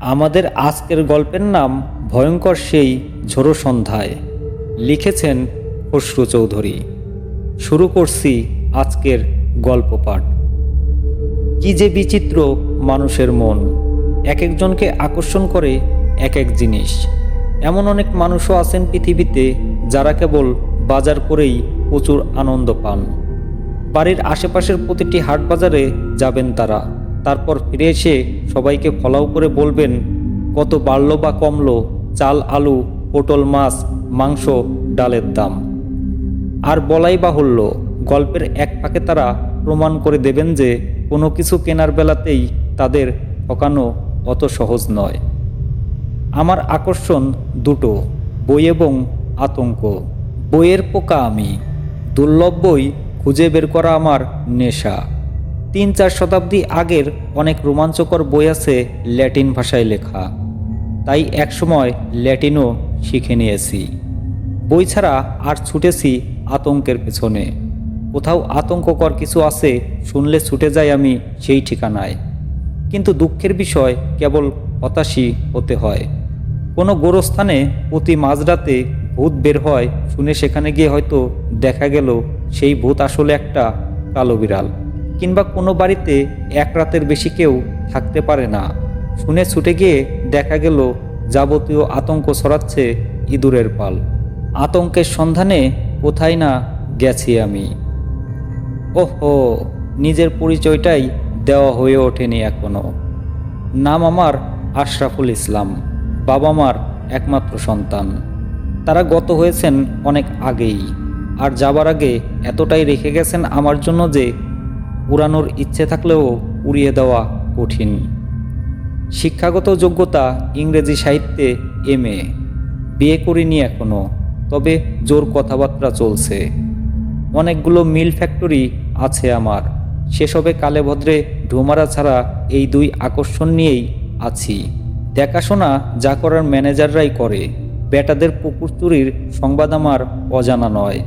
আমাদের আজকের গল্পের নাম ভয়ঙ্কর সেই ঝোড়ো সন্ধ্যায়। লিখেছেন খসরু চৌধুরী। শুরু করছি আজকের গল্প পাঠ। কি যে বিচিত্র মানুষের মন। এক একজনকে আকর্ষণ করে এক এক জিনিস। এমন অনেক মানুষও আছেন পৃথিবীতে যারা কেবল বাজার করেই প্রচুর আনন্দ পান। বাড়ির আশেপাশের প্রতিটি হাট বাজারে যাবেন তারা। তারপর ফিরে এসে সবাইকে ফলাও করে বলবেন, কত বাড়লো বা কমলো চাল, আলু, পটল, মাছ, মাংস, ডালের দাম? আর বলাই বাহুল্য, গল্পের এক ফাঁকে তারা প্রমাণ করে দেবেন যে কোনো কিছু কেনার বেলাতেই তাদের ঠকানো অত সহজ নয়। আমার আকর্ষণ দুটো, বই এবং আতঙ্ক। বইয়ের পোকা আমি, দুর্লভ বই খুঁজে বের করা আমার নেশা। তিন চার শতাব্দী আগের অনেক রোমাঞ্চকর বই আছে ল্যাটিন ভাষায় লেখা। তাই একসময় ল্যাটিনও শিখে নিয়েছি। বই ছাড়া আর ছুটেছি আতঙ্কের পেছনে। কোথাও আতঙ্ককর কিছু আছে, শুনলে ছুটে যাই আমি সেই ঠিকানায়। কিন্তু দুঃখের বিষয়, কেবল হতাশই হতে হয়। কোনো গোরস্থানে প্রতি মাঝরাতে ভূত বের হয়, শুনে সেখানে গিয়ে হয়তো দেখা গেল সেই ভূত আসলে একটা কালো বিড়াল। কিংবা কোনো বাড়িতে এক রাতের বেশি কেউ থাকতে পারে না। শুনে ছুটে গিয়ে দেখা গেল যাবতীয় আতঙ্ক ছড়াচ্ছে ইঁদুরের পাল। আতঙ্কের সন্ধানে কোথায় না গেছি আমি। ওহো, নিজের পরিচয়টাই দেওয়া হয়ে ওঠেনি এখনও। নাম আমার আশরাফুল ইসলাম, বাবা মার একমাত্র সন্তান। তারা গত হয়েছেন অনেক আগেই, আর যাবার আগে এতটাই রেখে গেছেন আমার জন্য যে উড়ানোর ইচ্ছে থাকলেও উড়িয়ে দেওয়া কঠিন। শিক্ষাগত যোগ্যতা ইংরেজি সাহিত্যে এম এ বিয়ে করিনি এখনও তবে জোর কথাবার্তা চলছে। অনেকগুলো মিল ফ্যাক্টরি আছে আমার। সেসবে কালে ভদ্রে ঢুমারা ছাড়া এই দুই আকর্ষণ নিয়েই আছি। দেখাশোনা যা করার ম্যানেজাররাই করে, বেটাদের পুকুর চুরির সংবাদ আমার অজানা নয়।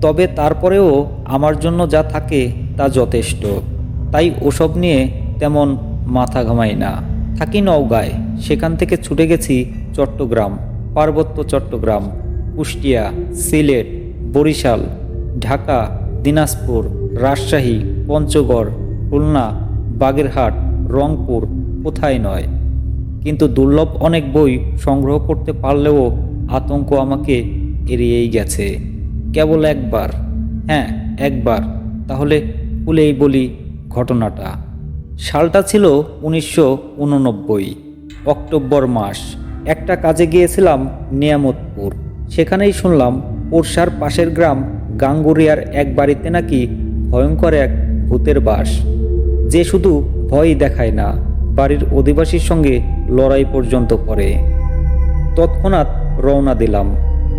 তবে তারপরেও আমার জন্য যা থাকে যথেষ্ট। তাই ওসব নিয়ে তেমন মাথা ঘামাই না। থাকি নওগাঁয়। সেখান থেকে ছুটে গেছি চট্টগ্রাম, পার্বত্য চট্টগ্রাম, কুষ্টিয়া, সিলেট, বরিশাল, ঢাকা, দিনাজপুর, রাজশাহী, পঞ্চগড়, খুলনা, বাগেরহাট, রংপুর, কোথায় নয়। কিন্তু দুর্লভ অনেক বই সংগ্রহ করতে পারলেও আতঙ্ক আমাকে এড়িয়েই গেছে। কেবল একবার। হ্যাঁ একবার। তাহলে খুলেই বলি ঘটনাটা। সালটা ছিল উনিশশো উননব্বই, অক্টোবর মাস। একটা কাজে গিয়েছিলাম নিয়ামতপুর। সেখানেই শুনলাম পোরশার পাশের গ্রাম গাঙ্গুরিয়ার এক বাড়িতে নাকি ভয়ঙ্কর এক ভূতের বাস। যে শুধু ভয়ই দেখায় না, বাড়ির অধিবাসীর সঙ্গে লড়াই পর্যন্ত করে। তৎক্ষণাৎ রওনা দিলাম,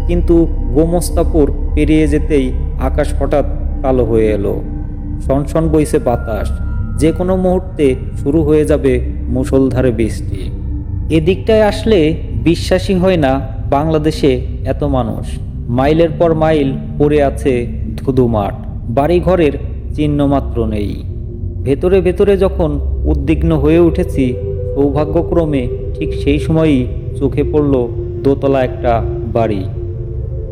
কিন্তু গোমস্তাপুর পেরিয়ে যেতেই আকাশ হঠাৎ কালো হয়ে এলো। সনসন বইছে বাতাস। যে কোনো মুহূর্তে শুরু হয়ে যাবে মুষলধারে বৃষ্টি। এদিকটায় আসলে বিশ্বাসই হয় না বাংলাদেশে এত মানুষ। মাইলের পর মাইল পড়ে আছে ধুধু মাঠ। বাড়িঘরের চিহ্নমাত্র নেই। ভেতরে ভেতরে যখন উদ্বিগ্ন হয়ে উঠেছি, সৌভাগ্যক্রমে ঠিক সেই সময়ই চোখে পড়ল দোতলা একটা বাড়ি।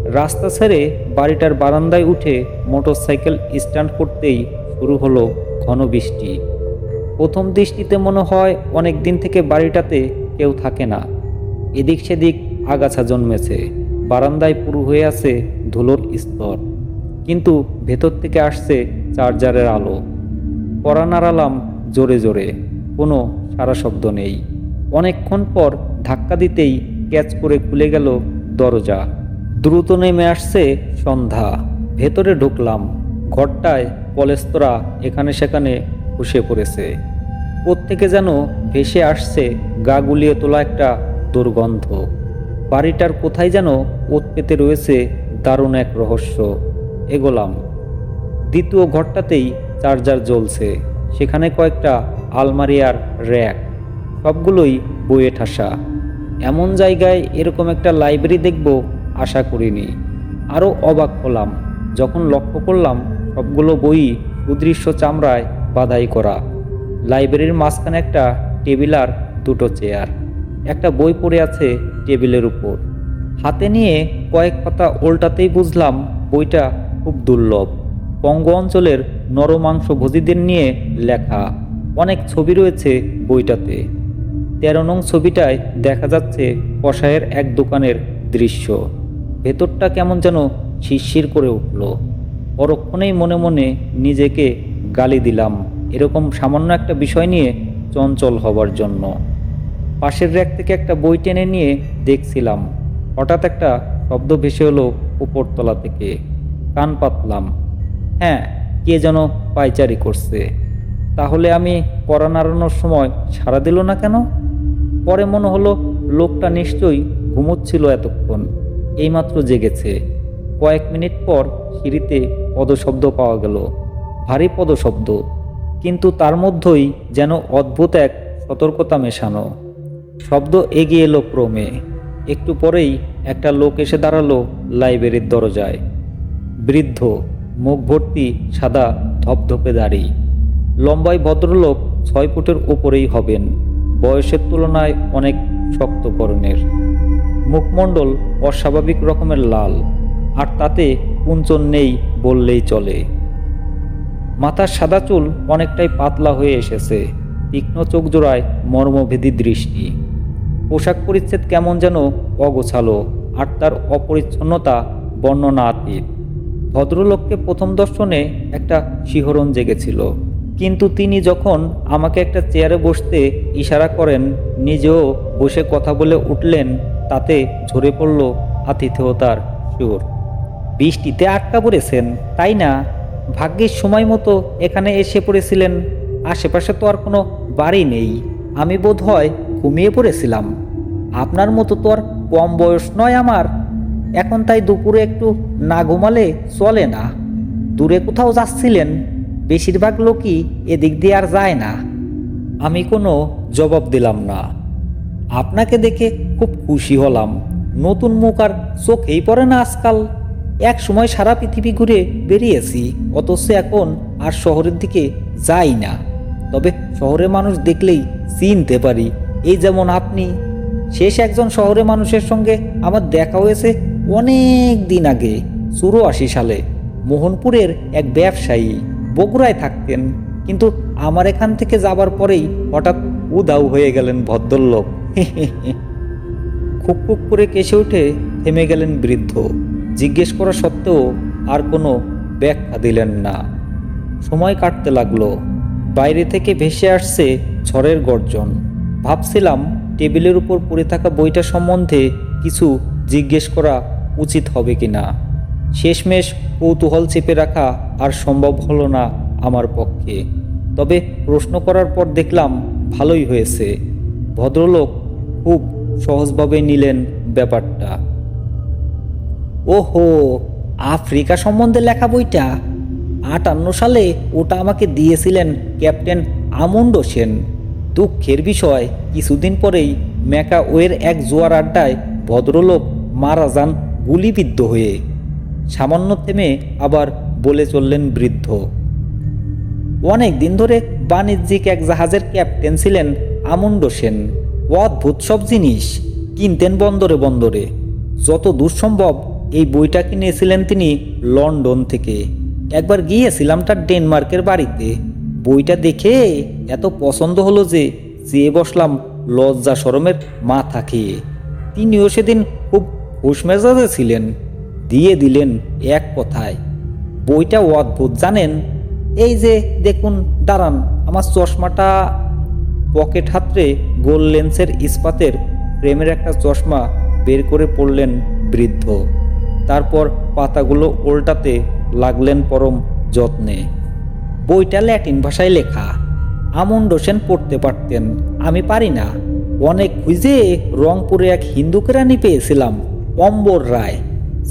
রাস্তা ছেড়ে বাড়িটার বারান্দায় উঠে মোটরসাইকেল স্ট্যান্ড করতেই শুরু হলো ঘন বৃষ্টি। প্রথম দৃষ্টিতে মনে হয় অনেক দিন থেকে বাড়িটাতে কেউ থাকে না। এদিক সেদিক আগাছা জন্মেছে, বারান্দায় পুরু হয়ে আছে ধুলোর স্তর। কিন্তু ভেতর থেকে আসছে চার্জারের আলো। পরা নাড়ালাম জোরে জোরে, কোনো সারা শব্দ নেই। অনেকক্ষণ পর ধাক্কা দিতেই ক্যাচ করে খুলে গেল দরজা। দ্রুত নেমে আসছে সন্ধ্যা। ভেতরে ঢুকলাম, ঘরটায় পলেস্তরা এখানে সেখানে বসে পড়েছে। প্রত্যেকে যেন ভেসে আসছে গা গুলিয়ে তোলা একটা দুর্গন্ধ। বাড়িটার কোথায় যেন ওত পেতে রয়েছে দারুণ এক রহস্য। এগোলাম দ্বিতীয় ঘরটাতেই চার্জার জ্বলছে। সেখানে কয়েকটা আলমারি আর র্যাক, সবগুলোই বইয়ে ঠাসা। এমন জায়গায় এরকম একটা লাইব্রেরি দেখব আশা করিনি। আরও অবাক হলাম, যখন লক্ষ্য করলাম সবগুলো বই সুদৃশ্য চামড়ায় বাধাই করা। লাইব্রেরির মাঝখানে একটা টেবিল আর দুটো চেয়ার। একটা বই পড়ে আছে টেবিলের উপর। হাতে নিয়ে কয়েক পাতা উল্টাতেই বুঝলাম বইটা খুব দুর্লভ। পঙ্গ অঞ্চলের নরমাংস ভোজীদের নিয়ে লেখা। অনেক ছবি রয়েছে বইটাতে। তেরো নং ছবিটায় দেখা যাচ্ছে কষায়ের এক দোকানের দৃশ্য। ভেতরটা কেমন যেন শিরশির করে উঠল। পরক্ষণেই মনে মনে নিজেকে গালি দিলাম। এরকম সামান্য একটা বিষয় নিয়ে চঞ্চল হবার জন্য। পাশের র্যাক থেকে একটা বই টেনে নিয়ে দেখছিলাম। হঠাৎ একটা শব্দ ভেসে হলো উপরতলা থেকে। কান পাতলাম। হ্যাঁ কে যেন পাইচারি করছে। তাহলে আমি কড়া নাড়ানোর সময় সাড়া দিল না কেন? পরে মনে হলো লোকটা নিশ্চয়ই ঘুমোচ্ছিল এতক্ষণ। এইমাত্র জেগেছে। কয়েক মিনিট পর সিঁড়িতে পদশব্দ পাওয়া গেল। ভারী পদশব্দ। কিন্তু তার মধ্যেই যেন অদ্ভুত এক সতর্কতা মেশানো। শব্দ এগিয়ে এলো ক্রমে। একটু পরেই একটা লোক এসে দাঁড়াল লাইব্রেরির দরজায়। বৃদ্ধ মুখ ভর্তি সাদা, ধপধপে দাড়ি। লম্বাই ভদ্রলোক ছয় ফুটের ওপরেই হবেন। বয়সের তুলনায় অনেক শক্তকরণের। মুখমণ্ডল অস্বাভাবিক রকমের লাল। আর তাতে কুঞ্চন নেই বললেই চলে। মাথার সাদা চুল অনেকটাই পাতলা হয়ে এসেছে। তীক্ষ্ণ চোখ জোড়ায় মর্মভেদী দৃষ্টি। পোশাক পরিচ্ছেদ কেমন যেন অগোছালো, আর তার অপরিচ্ছন্নতা বর্ণনা বর্ণনাতীত ভদ্রলোককে প্রথম দর্শনে একটা শিহরণ জেগেছিল। কিন্তু তিনি যখন আমাকে একটা চেয়ারে বসতে ইশারা করেন, নিজেও বসে কথা বলে উঠলেন, তাতে ঝরে পড়ল আতিথেয়তার সুর। বৃষ্টিতে আটকা পড়েছেন, তাই না? ভাগ্যের সময় মতো এখানে এসে পড়েছিলেন। আশেপাশে তো আর কোনো বাড়ি নেই। আমি বোধ হয় ঘুমিয়ে পড়েছিলাম। আপনার মতো তো আর কম বয়স নয় আমার। এখন তাই দুপুরে একটু না ঘুমালে চলে না। দূরে কোথাও যাচ্ছিলেন, বেশিরভাগ লোকই এদিক দিয়ে আর যায় না। আমি কোনো জবাব দিলাম না। আপনাকে দেখে খুব খুশি হলাম। নতুন মুখ আর চোখেই পড়ে না আজকাল। এক সময় সারা পৃথিবী ঘুরে বেরিয়েছি, অথচ এখন আর শহরের দিকে যাই না। তবে শহরের মানুষ দেখলেই চিনতে পারি, এই যেমন আপনি। শেষ একজন শহরের মানুষের সঙ্গে আমার দেখা হয়েছে অনেক দিন আগে, চুরাশি সালে। মোহনপুরের এক ব্যবসায়ী বগুড়ায় থাকতেন, কিন্তু আমার এখান থেকে যাবার পরেই হঠাৎ উদাউ হয়ে গেলেন ভদ্রলোক। খুক খুক করে কেসে উঠে থেমে গেলেন বৃদ্ধ। জিজ্ঞেস করা সত্ত্বেও আর কোনো ব্যাখ্যা দিলেন না। সময় কাটতে লাগল। বাইরে থেকে ভেসে আসছে ঝড়ের গর্জন। ভাবছিলাম টেবিলের উপর পড়ে থাকা বইটা সম্বন্ধে কিছু জিজ্ঞেস করা উচিত হবে কি না শেষমেশ কৌতূহল চেপে রাখা আর সম্ভব হলো না আমার পক্ষে। তবে প্রশ্ন করার পর দেখলাম ভালোই হয়েছে। ভদ্রলোক খুব সহজভাবে নিলেন ব্যাপারটা। ওহো, আফ্রিকা সম্বন্ধে লেখা বইটা? আটান্ন সালে ওটা আমাকে দিয়েছিলেন ক্যাপ্টেন আমন্ডো সেন। দুঃখের বিষয়, কিছুদিন পরেই ম্যাকা ওয়ের এক জোয়ার আড্ডায় ভদ্রলোক মারা যান গুলিবিদ্ধ হয়ে। সামান্য থেমে আবার বলে চললেন বৃদ্ধ। অনেক দিন ধরে বাণিজ্যিক এক জাহাজের ক্যাপ্টেন ছিলেন আমন্ড সেন। অদ্ভুত সব জিনিস, কিনতেন বন্দরে বন্দরে। যত দূর সম্ভব এই বইটা কিনেছিলেন তিনি লন্ডন থেকে। একবার গিয়েছিলাম তার ডেনমার্কের বাড়িতে। বইটা দেখে এত পছন্দ হলো যে চেয়ে বসলাম লজ্জা সরমের মাথা খেয়ে। তিনিও সেদিন খুব হুশ মেজাজে ছিলেন। দিয়ে দিলেন এক কথায়, বইটা অদ্ভুত, জানেন? এই যে দেখুন, দাঁড়ান, আমার চশমাটা পকেট হাতরে গোল লেন্সের ইস্পাতের প্রেমের একটা চশমা বের করে পড়লেন বৃদ্ধ। তারপর পাতাগুলো উল্টাতে লাগলেন পরম যত্নে। বইটা ল্যাটিন ভাষায় লেখা। আমন্ড সেন পড়তে পারতেন। আমি পারি না। অনেক খুঁজে রংপুরে এক হিন্দু কেরানি পেয়েছিলাম, অম্বর রায়।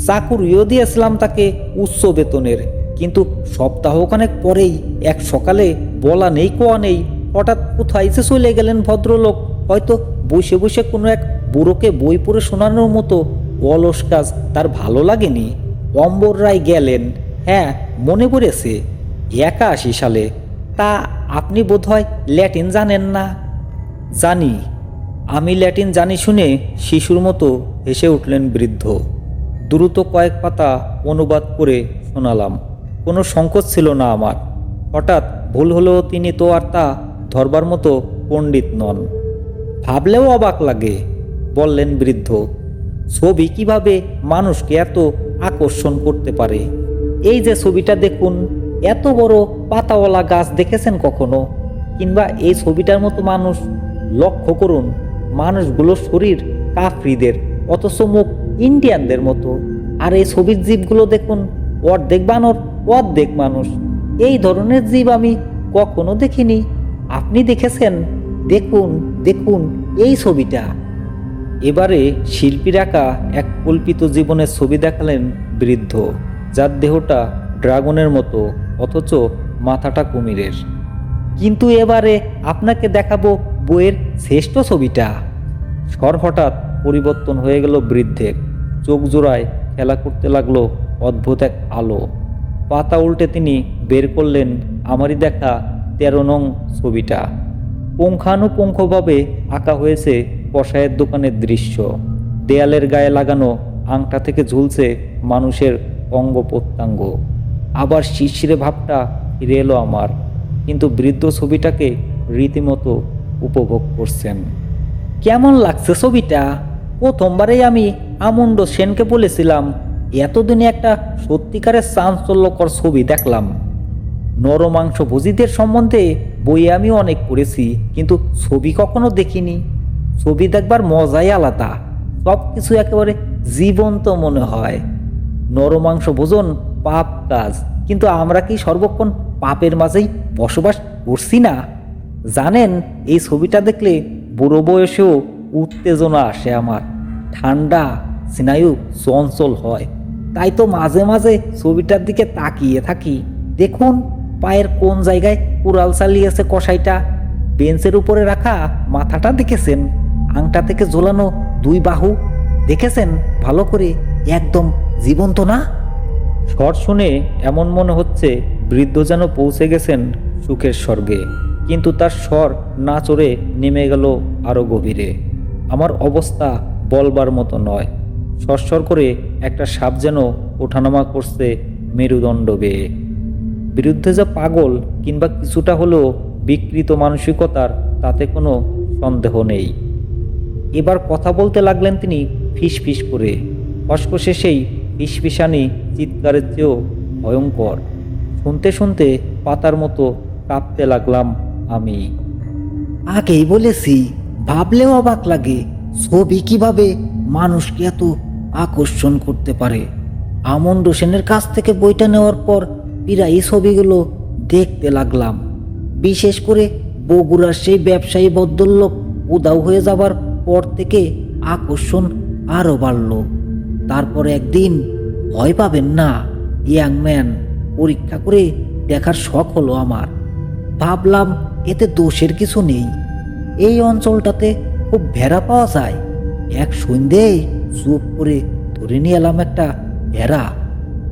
চাকুরিও দিয়েছিলাম তাকে উচ্চ বেতনের। কিন্তু সপ্তাহখানেক পরেই এক সকালে বলা নেই, কোয়া নেই, হঠাৎ কোথায় যে চলে গেলেন ভদ্রলোক। হয়তো বসে বসে কোনো এক বুড়োকে বই পড়ে শোনানোর মতো অলস কাজ তার ভালো লাগেনি। অম্বর রায় গেলেন। হ্যাঁ মনে পড়েছে, একাশি সালে। তা আপনি বোধহয় ল্যাটিন জানেন না? জানি। আমি ল্যাটিন জানি শুনে শিশুর মতো হেসে উঠলেন বৃদ্ধ। দ্রুত কয়েক পাতা অনুবাদ করে শোনালাম। কোনো সংকোচ ছিল না আমার। হঠাৎ ভুল হলেও তিনি তো আর তা ধরবার মতো পণ্ডিত নন। ভাবলেও অবাক লাগে, বললেন বৃদ্ধ। ছবি কীভাবে মানুষকে এত আকর্ষণ করতে পারে? এই যে ছবিটা দেখুন, এত বড় পাতাওয়ালা গাছ দেখেছেন কখনো? কিংবা এই ছবিটার মতো মানুষ, লক্ষ্য করুন, মানুষগুলোর শরীর কাফরিদের, অথচ মুখ ইন্ডিয়ানদের মতো। আর এই ছবির জীবগুলো দেখুন, অর্ধেক বানর, অর্ধেক মানুষ। এই ধরনের জীব আমি কখনো দেখিনি। আপনি দেখেছেন? দেখুন দেখুন এই ছবিটা। এবারে শিল্পীর আঁকা এক কল্পিত জীবনের ছবি দেখালেন বৃদ্ধ, যার দেহটা ড্রাগনের মতো, অথচ মাথাটা কুমিরের। কিন্তু এবারে আপনাকে দেখাবো বইয়ের শ্রেষ্ঠ ছবিটা। স্বর হঠাৎ পরিবর্তন হয়ে গেল বৃদ্ধের। চোখ জোড়ায় খেলা করতে লাগল অদ্ভুত এক আলো। পাতা উল্টে তিনি বের করলেন আমারই দেখা তেরো নং ছবিটা। পুঙ্খানুপুঙ্খভাবে আঁকা হয়েছে কষায়ের দোকানের দৃশ্য। দেয়ালের গায়ে লাগানো আংটা থেকে ঝুলছে মানুষের অঙ্গ প্রত্যঙ্গ আবার শিরশিরে ভাবটা ফিরে এলো আমার, কিন্তু বৃদ্ধ ছবিটাকে রীতিমতো উপভোগ করছেন। কেমন লাগছে ছবিটা? প্রথমবারেই আমি আমন্ড সেনকে বলেছিলাম, এতদিনে একটা সত্যিকারের চাঞ্চল্যকর ছবি দেখলাম। নরমাংস ভোজীদের সম্বন্ধে বইয়ে আমি অনেক পড়েছি, কিন্তু ছবি কখনো দেখিনি। ছবি দেখবার মজাই আলাদা। সব কিছু একেবারে জীবন্ত মনে হয়। নরমাংস ভোজন, পাপ কাজ। কিন্তু আমরা কি সর্বক্ষণ পাপের মাঝেই বসবাস করছি না? জানেন, এই ছবিটা দেখলে বুড়ো বয়সেও উত্তেজনা আসে আমার। ঠান্ডা, স্নায়ু চঞ্চল হয়। তাই তো মাঝে মাঝে ছবিটার দিকে তাকিয়ে থাকি। দেখুন, পায়ের কোন জায়গায় কুড়াল চালিয়েছে কষাইটা বেঞ্চের উপরে রাখা মাথাটা দেখেছেন? আংটা থেকে ঝোলানো দুই বাহু, দেখেছেন? ভালো করে, একদম জীবন্ত না? স্বর শুনে এমন মনে হচ্ছে বৃদ্ধ যেন পৌঁছে গেছেন সুখের স্বর্গে। কিন্তু তার স্বর না চড়ে নেমে গেল আরও গভীরে। আমার অবস্থা বলবার মতো নয়। সরসর করে একটা সাপ যেন ওঠানামা করছে মেরুদণ্ড বেয়ে বিরুদ্ধে যা পাগল কিংবা কিছুটা হলেও বিকৃত মানসিকতার তাতে কোনো সন্দেহ নেই। এবার কথা বলতে লাগলেন তিনি ফিস ফিস করে। ফসফসে সেই ফিসফিসানি চিৎকারের চেয়েও ভয়ঙ্কর। শুনতে শুনতে পাতার মতো কাঁপতে লাগলাম আমি। আগেই বলেছি, ভাবলেও অবাক লাগে, ছবি কীভাবে মানুষকে এত আকর্ষণ করতে পারে। আমন্ড সেনের কাছ থেকে বইটা নেওয়ার পর প্রায় ছবিগুলো দেখতে লাগলাম। বিশেষ করে বগুড়ার সেই ব্যবসায়ী ভদ্রলোক উদাও হয়ে যাবার পর থেকে আকর্ষণ আরও বাড়ল। তারপর একদিন ভয় পাবেন না, ইয়াং ম্যান, পরীক্ষা করে দেখার শখ হলো আমার। ভাবলাম এতে দোষের কিছু নেই। এই অঞ্চলটাতে খুব ভেড়া পাওয়া যায়। এক সন্ধ্যেই চুপ করে ধরে নিয়ে এলাম একটা ভেড়া।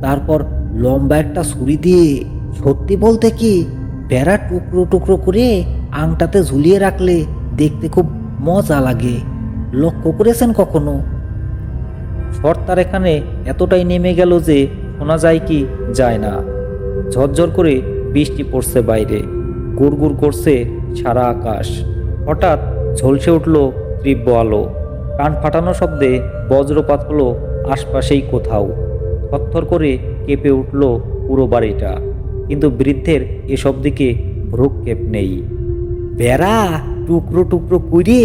তারপর লম্বা একটা ছুরি দিয়ে সত্যি বলতে কি, ভেড়া টুকরো টুকরো করে আংটাতে ঝুলিয়ে রাখলে দেখতে খুব মজা লাগে। লক্ষ্য করেছেন কখনো? শর্তার এখানে এতটাই নেমে গেল যে শোনা যায় কি যায় না। ঝরঝর করে বৃষ্টি পড়ছে বাইরে, গুড়গুড় করছে সারা আকাশ। হঠাৎ ঝলসে উঠল তীব্র আলো। কান ফাটানো শব্দে বজ্রপাত হলো আশপাশেই কোথাও। থরথর করে কেঁপে উঠল পুরো বাড়িটা। কিন্তু বৃদ্ধের এসব দিকে ভ্রুক্ষেপ নেই। বেড়া টুকরো টুকরো করে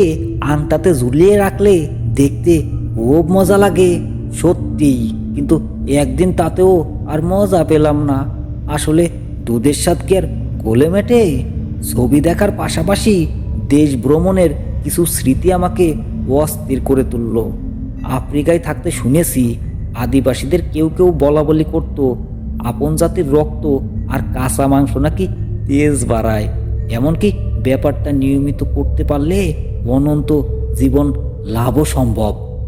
আংটাতে ঝুলিয়ে রাখলে দেখতে খুব মজা লাগে সত্যি কিন্তু একদিন তাতেও আর মজা পেলাম না। আসলে দুধের স্বাদ কি আর গোলে মেটে? ছবি দেখার পাশাপাশি দেশ ভ্রমণের কিছু স্মৃতি আমাকে অস্থির করে তুলল। আফ্রিকায় থাকতে শুনেছি, আদিবাসীদের কেউ কেউ বলা বলি করত, আপন জাতির রক্ত আর কাঁচা মাংস নাকি তেজ বাড়ায়। এমনকি ব্যাপারটা নিয়মিত করতে পারলে অনন্ত জীবন লাভও সম্ভব।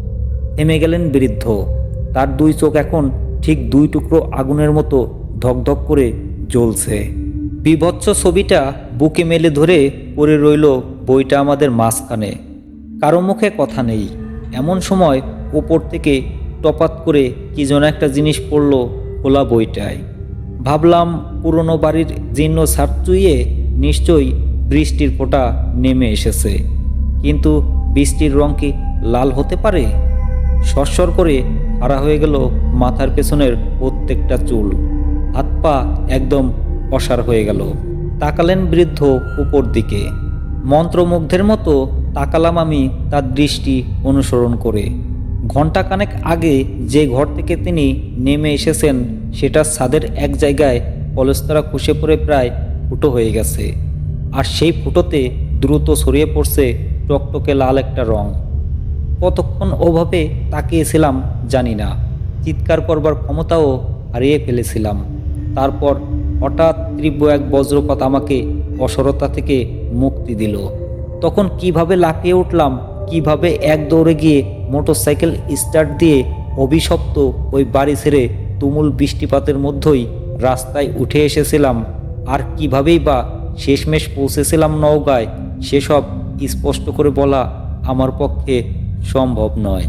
থেমে গেলেন বৃদ্ধ। তার দুই চোখ এখন ঠিক দুই টুকরো আগুনের মতো ধকধক করে জ্বলছে। বিভৎস ছবিটা বুকে মেলে ধরে পড়ে রইল বইটা আমাদের মাঝখানে। কারও মুখে কথা নেই। এমন সময় ওপর থেকে টপাত করে কি যেন একটা জিনিস পড়ল খোলা বইটায়। ভাবলাম পুরনো বাড়ির জীর্ণ ছাদ চুইয়ে নিশ্চয়ই বৃষ্টির ফোঁটা নেমে এসেছে। কিন্তু বৃষ্টির রং কি লাল হতে পারে? সরসর করে হারা হয়ে গেল মাথার পেছনের প্রত্যেকটা চুল। হাত পা একদম অসার হয়ে গেল। তাকালেন বৃদ্ধ উপর দিকে। মন্ত্রমুগ্ধের মতো তাকালাম আমি তার দৃষ্টি অনুসরণ করে। ঘণ্টাখানেক আগে যে ঘর থেকে তিনি নেমে এসেছেন, সেটা ছাদের এক জায়গায় পলস্তরা খসে পড়ে প্রায় ফুটো হয়ে গেছে। আর সেই ফুটোতে দ্রুত ছড়িয়ে পড়ছে টকটকে লাল একটা রং। কতক্ষণ ওভাবে তাকিয়েছিলাম জানি না। চিৎকার করবার ক্ষমতাও হারিয়ে ফেলেছিলাম। তারপর হঠাৎ তীব্র এক বজ্রপাত আমাকে অসরতা থেকে মুক্তি দিল। তখন কীভাবে লাফিয়ে উঠলাম, কীভাবে এক দৌড়ে গিয়ে মোটরসাইকেল স্টার্ট দিয়ে অভিশপ্ত ওই বাড়ি ছেড়ে তুমুল বৃষ্টিপাতের মধ্যেই রাস্তায় উঠে এসেছিলাম, আর কিভাবেই বা শেষমেশ পৌঁছেছিলাম নওগাঁয়। সেসব স্পষ্ট করে বলা আমার পক্ষে সম্ভব নয়।